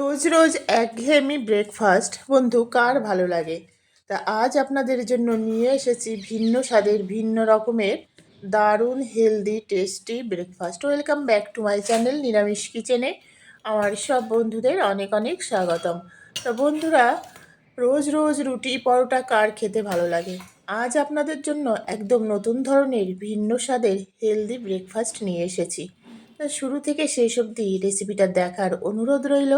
রোজ রোজ একঘেয়েমি ব্রেকফাস্ট বন্ধু, কার ভালো লাগে? তা আজ আপনাদের জন্য নিয়ে এসেছি ভিন্ন স্বাদের, ভিন্ন রকমের দারুণ healthy tasty breakfast welcome back to my channel নিরামিষ কিচেনে আমার সব বন্ধুদের অনেক অনেক স্বাগতম। তা বন্ধুরা, রোজ রোজ রুটি পরোটা কার খেতে ভালো লাগে? আজ আপনাদের জন্য একদম নতুন ধরনের ভিন্ন স্বাদের হেলদি ব্রেকফাস্ট নিয়ে এসেছি। শুরু থেকে শেষ অবধি রেসিপিটা দেখার অনুরোধ রইল।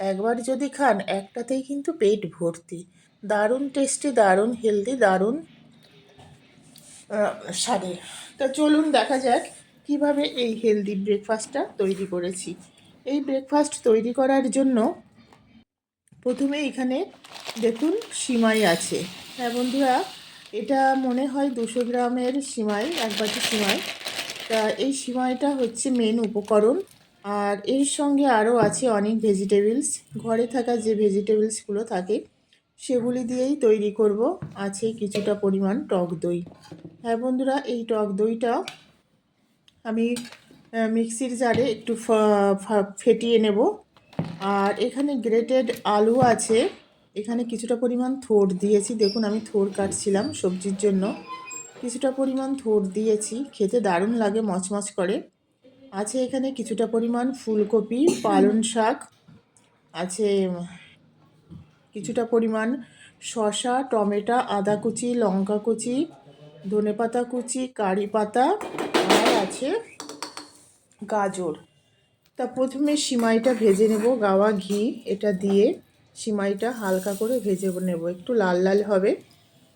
একবার যদি খান একটাতেই কিন্তু পেট ভর্তি। দারুণ টেস্টি দারুণ হেলদি দারুণ আহ, স্বাদের। তা চলুন দেখা যাক কীভাবে এই হেলদি ব্রেকফাস্টটা তৈরি করেছি। এই ব্রেকফাস্ট তৈরি করার জন্য প্রথমে এখানে দেখুন সিমাই আছে। হ্যাঁ বন্ধুরা এটা মনে হয় দুশো গ্রামের সিমাই এক বাটি সিমাই। তা এই সিমাইটা হচ্ছে মেন উপকরণ। আর এর সঙ্গে আরও আছে অনেক ভেজিটেবলস ঘরে থাকা যে ভেজিটেবলসগুলো থাকে, সেগুলি দিয়েই তৈরি করব। আছে কিছুটা পরিমাণ টক দই। হ্যাঁ বন্ধুরা, এই টক দইটা আমি মিক্সির জারে একটু ফেটিয়ে নেব। আর এখানে গ্রেটেড আলু আছে। এখানে কিছুটা পরিমাণ থোড় দিয়েছি। দেখুন, আমি থোড় কাটছিলাম সবজির জন্য। কিছুটা পরিমাণ থোড় দিয়েছি। খেতে দারুণ লাগে, মচমচ করে। আছে এখানে কিছুটা পরিমাণ ফুলকপি, পালং শাক, আছে কিছুটা পরিমাণ শসা, টমেটো, আদা কুচি, লঙ্কা কুচি, ধনেপাতা কুচি, কারি পাতা, আর আছে গাজর। তা প্রথমে সিমাইটা ভেজে নেব, গাওয়া ঘি, এটা দিয়ে সিমাইটা হালকা করে ভেজে নেব, একটু লাল লাল হবে।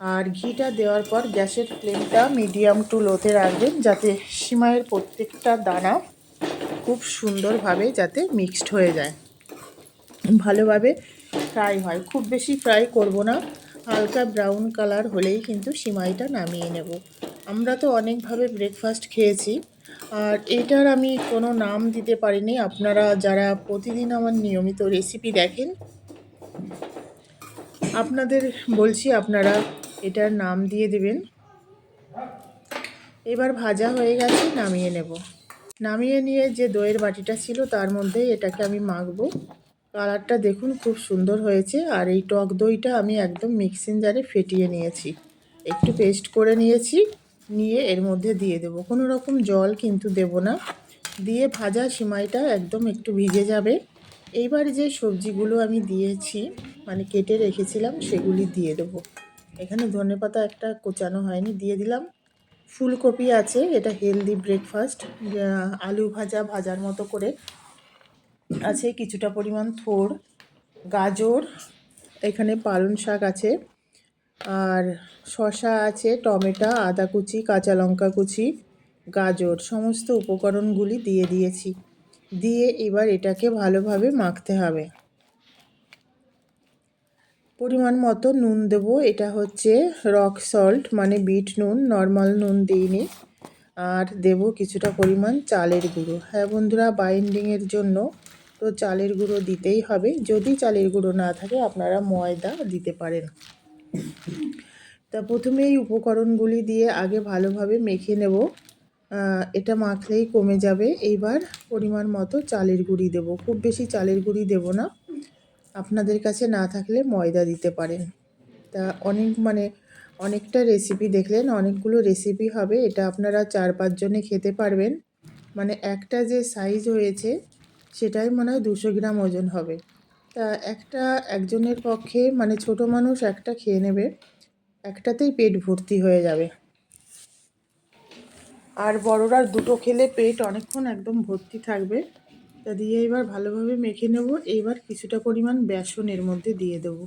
আর ঘিটা দেওয়ার পর গ্যাসের ফ্লেমটা মিডিয়াম টু লোতে রাখবেন যাতে সিমাইয়ের প্রত্যেকটা দানা খুব সুন্দরভাবে যাতে মিক্সড হয়ে যায়। ভালোভাবে ফ্রাই হয়। খুব বেশি ফ্রাই করব না। হালকা ব্রাউন কালার হলেই কিন্তু সিমাইটা নামিয়ে নেব। আমরা তো অনেকভাবে ব্রেকফাস্ট খেয়েছি। আর এটার আমি কোনো নাম দিতে পারিনি। আপনারা যারা প্রতিদিন আমার নিয়মিত রেসিপি দেখেন, আপনাদের বলছি আপনারা এটার নাম দিয়ে দেবেন। এবার ভাজা হয়ে গেছে, নামিয়ে নেব। নামিয়ে নিয়ে যে দইয়ের বাটিটা ছিল, তার মধ্যে এটাকে আমি মাখবো। কালারটা দেখুন খুব সুন্দর হয়েছে, আর এই টক দইটা আমি একদম মিক্সিং জারে ফেটিয়ে নিয়েছি। একটু পেস্ট করে নিয়েছি, নিয়ে এর মধ্যে দিয়ে দেবো। কোনো রকম জল কিন্তু দেব না। দিয়ে ভাজা সিমাইটা একদম একটু ভিজে যাবে। এইবার যে সবজিগুলো আমি দিয়েছি মানে কেটে রেখেছিলাম, সেগুলি দিয়ে দেবো। এখানে ধনেপাতা একটা কোচানো হয়নি, দিয়ে দিলাম। ফুলকপি আছে, এটা হেলদি ব্রেকফাস্ট আলু ভাজা ভাজার মতো করে আছে, কিছুটা পরিমাণ থোড়, গাজর, এখানে পালং শাক আছে, আর শসা আছে, টমেটো, আদা কুচি, কাঁচা লঙ্কা কুচি, গাজর, সমস্ত উপকরণগুলি দিয়ে দিয়েছি। দিয়ে এবার এটাকে ভালোভাবে মাখতে হবে। পরিমাণ মতো নুন দেব। এটা হচ্ছে রক সল্ট মানে বিট নুন, নর্মাল নুন দিইনি। আর দেব কিছুটা পরিমাণ চালের গুঁড়ো। হ্যাঁ বন্ধুরা, বাইন্ডিংয়ের জন্য তো চালের গুঁড়ো দিতেই হবে। যদি চালের গুঁড়ো না থাকে, আপনারা ময়দা দিতে পারেন। তা প্রথমে এই উপকরণগুলি দিয়ে আগে ভালোভাবে মেখে নেব। এটা মাখলেই কমে যাবে। এইবার পরিমাণ মতো চালের গুঁড়ি দেব। খুব বেশি চালের গুঁড়ি দেব না। আপনাদের কাছে না থাকলে ময়দা দিতে পারেন। তা অনেক মানে অনেকটা রেসিপি দেখলেন, অনেকগুলো রেসিপি হবে, এটা আপনারা চার পাঁচজনে খেতে পারবেন। মানে একটা যে সাইজ হয়েছে, সেটাই মনে হয় দুশো গ্রাম ওজন হবে। তা একটা একজনের পক্ষে মানে ছোট মানুষ একটা খেয়ে নেবে, একটাতেই পেট ভর্তি হয়ে যাবে। আর বড়রা দুটো খেলে পেট অনেকক্ষণ একদম ভর্তি থাকবে। তা দিয়ে এবার ভালোভাবে মেখে নেব। এইবার কিছুটা পরিমাণ বেসন এর মধ্যে দিয়ে দেবো।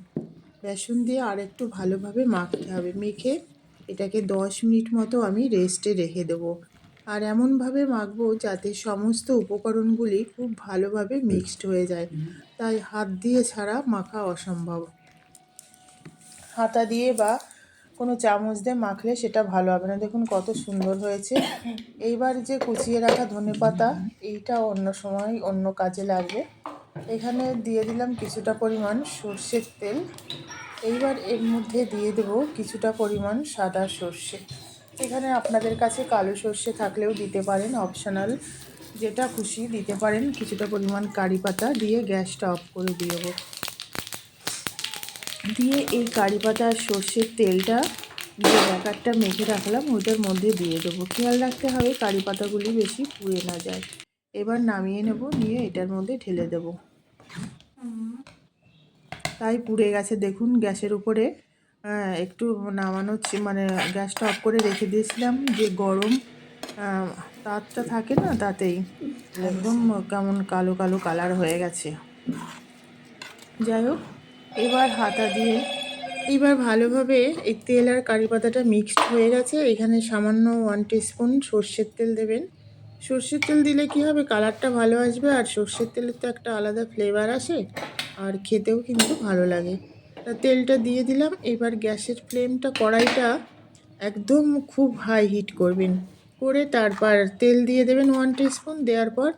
বেসন দিয়ে আর একটু ভালোভাবে মাখতে হবে। মেখে এটাকে দশ মিনিট মতো আমি রেস্টে রেখে দেবো। আর এমনভাবে মাখবো যাতে সমস্ত উপকরণগুলি খুব ভালোভাবে মিক্সড হয়ে যায়। তাই হাত দিয়ে ছাড়া মাখা অসম্ভব। হাতা দিয়ে বা কোনো চামচ দিয়ে মাখলে সেটা ভালো হবে না। দেখুন কত সুন্দর হয়েছে। এইবার যে কুচিয়ে রাখা ধনেপাতা এইটা অন্য সময় অন্য কাজে লাগবে। এখানে দিয়ে দিলাম কিছুটা পরিমাণ সর্ষের তেল। এইবার এর মধ্যে দিয়ে দেবো কিছুটা পরিমাণ সাদা সর্ষে। এখানে আপনাদের কাছে কালো সর্ষে থাকলেও দিতে পারেন অপশনাল যেটা খুশি দিতে পারেন, কিছুটা পরিমাণ কারি পাতা দিয়ে গ্যাসটা অফ করে দিয়ে দেবো। দিয়ে এই কারি পাতা আর সর্ষের তেলটা যে ব্যাপারটা মেখে রাখলাম। ওইটার মধ্যে দিয়ে দেবো। খেয়াল রাখতে হবে কারি পাতাগুলি বেশি পুড়ে না যায়। এবার নামিয়ে নেব, নিয়ে এটার মধ্যে ঢেলে দেব। তাই পুড়ে গেছে। দেখুন, গ্যাসের উপরে একটু নামানো মানে গ্যাসটা অফ করে রেখে দিয়েছিলাম যে গরম তাপটা থাকে না তাতেই, একদম কেমন কালো কালো কালার হয়ে গেছে। যাই হোক এবার হাতা দিয়ে এবার ভালোভাবে এই তেল আর কারি পাতাটা মিক্সড হয়ে গেছে। এখানে সামান্য ওয়ান স্পুন সর্ষের তেল দেবেন। সর্ষের তেল দিলে কি হবে? কালারটা ভালো আসবে আর সর্ষের তেলের তো একটা আলাদা ফ্লেভার আসে আর খেতেও কিন্তু ভালো লাগে। তা তেলটা দিয়ে দিলাম। এবার গ্যাসের ফ্লেমটা কড়াইটা একদম খুব হাই হিট করবেন। করে তারপর তেল দিয়ে দেবেন ওয়ান স্পুন দেওয়ার পর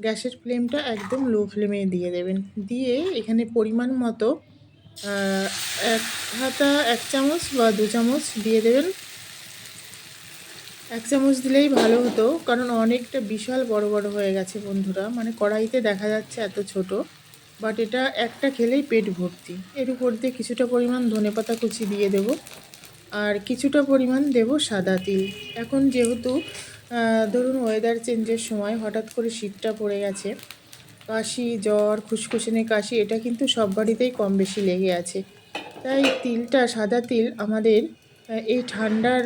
গ্যাসের ফ্লেমটা একদম লো ফ্লেমে দিয়ে দেবেন। দিয়ে এখানে পরিমাণ মতো এক হাতা, এক চামচ বা দু চামচ দিয়ে দেবেন। এক চামচ দিলেই ভালো হতো, কারণ অনেকটা বিশাল বড় বড় হয়ে গেছে বন্ধুরা। মানে কড়াইতে দেখা যাচ্ছে এত ছোট বাট এটা একটা খেলেই পেট ভর্তি। এর উপর দিয়ে কিছুটা পরিমাণ ধনেপাতা কুচি দিয়ে দেব, আর কিছুটা পরিমাণ দেব সাদা তিল। এখন যেহেতু ধরুন ওয়েদার চেঞ্জের সময় হঠাৎ করে শীতটা পড়ে গেছে কাশি, জ্বর, খুসখুসিনে, কাশি, এটা কিন্তু সব বাড়িতেই কম বেশি লেগে আছে। তাই তিলটা, সাদা তিল আমাদের এই ঠান্ডার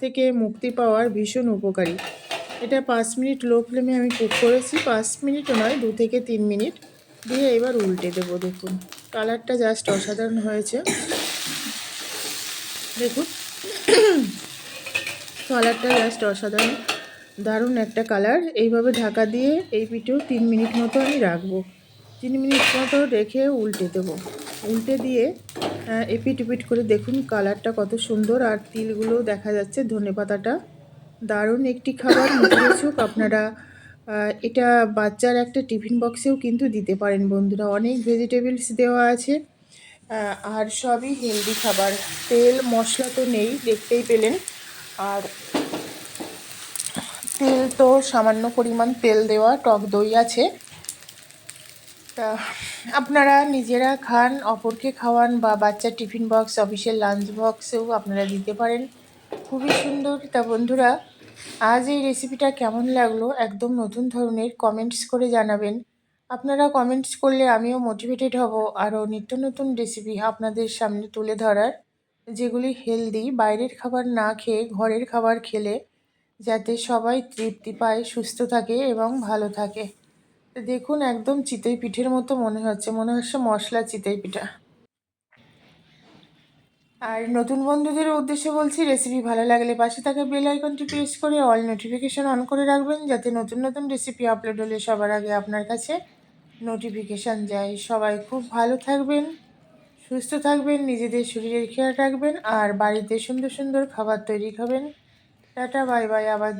থেকে মুক্তি পাওয়ার ভীষণ উপকারী। এটা পাঁচ মিনিট লো ফ্লেমে আমি কুক করেছি, পাঁচ মিনিটও নয়, দু থেকে তিন মিনিট। দিয়ে এবার উল্টে দেবো, দেখুন। কালারটা জাস্ট অসাধারণ হয়েছে। দেখুন। কালারটা জাস্ট অসাধারণ। দারুণ একটা কালার। এইভাবে ঢাকা দিয়ে এই পিঠেও তিন মিনিট মতো আমি রাখব। তিন মিনিট মতো রেখে উল্টে দেবো। উল্টে দিয়ে এপিট উপিট করে দেখুন কালারটা কত সুন্দর আর তিলগুলো দেখা যাচ্ছে ধনেপাতাটা দারুণ একটি খাবার মুখরোচক আপনারা এটা বাচ্চার একটা টিফিন বক্সেও কিন্তু দিতে পারেন বন্ধুরা। অনেক ভেজিটেবলস দেওয়া আছে। আর সবই হেলদি খাবার। তেল, মশলা তো নেই, দেখতেই পেলেন। আর তেল তো সামান্য পরিমাণ তেল দেওয়া, টক দই আছে। তা, আপনারা নিজেরা খান, অপরকে খাওয়ান বা বাচ্চার টিফিন বক্স, অফিসের লাঞ্চ বক্সেও আপনারা দিতে পারেন। খুবই সুন্দর। তা, বন্ধুরা, আজ এই রেসিপিটা কেমন লাগল? একদম নতুন ধরনের কমেন্টস করে জানাবেন। আপনারা কমেন্টস করলে আমিও মোটিভেটেড হব আরও নিত্য নতুন রেসিপি আপনাদের সামনে তুলে ধরার। যেগুলি হেলদি বাইরের খাবার না খেয়ে ঘরের খাবার খেলে যাতে সবাই তৃপ্তি পায়, সুস্থ থাকে এবং ভালো থাকে। দেখুন, একদম চিতই পিঠের মতো মনে হচ্ছে। মনে হচ্ছে মশলা চিতই পিঠা। আর নতুন বন্ধুদের উদ্দেশ্যে বলছি রেসিপি ভালো লাগলে পাশে থাকা বেল আইকনটি প্রেস করে অল নোটিফিকেশন অন করে রাখবেন, যাতে নতুন নতুন রেসিপি আপলোড হলে সবার আগে আপনার কাছে নোটিফিকেশান যায়। সবাই খুব ভালো থাকবেন, সুস্থ থাকবেন, নিজেদের শরীরের খেয়াল রাখবেন, আর বাড়িতে সুন্দর সুন্দর খাবার তৈরি খাবেন। টাটা বাই বাই আবার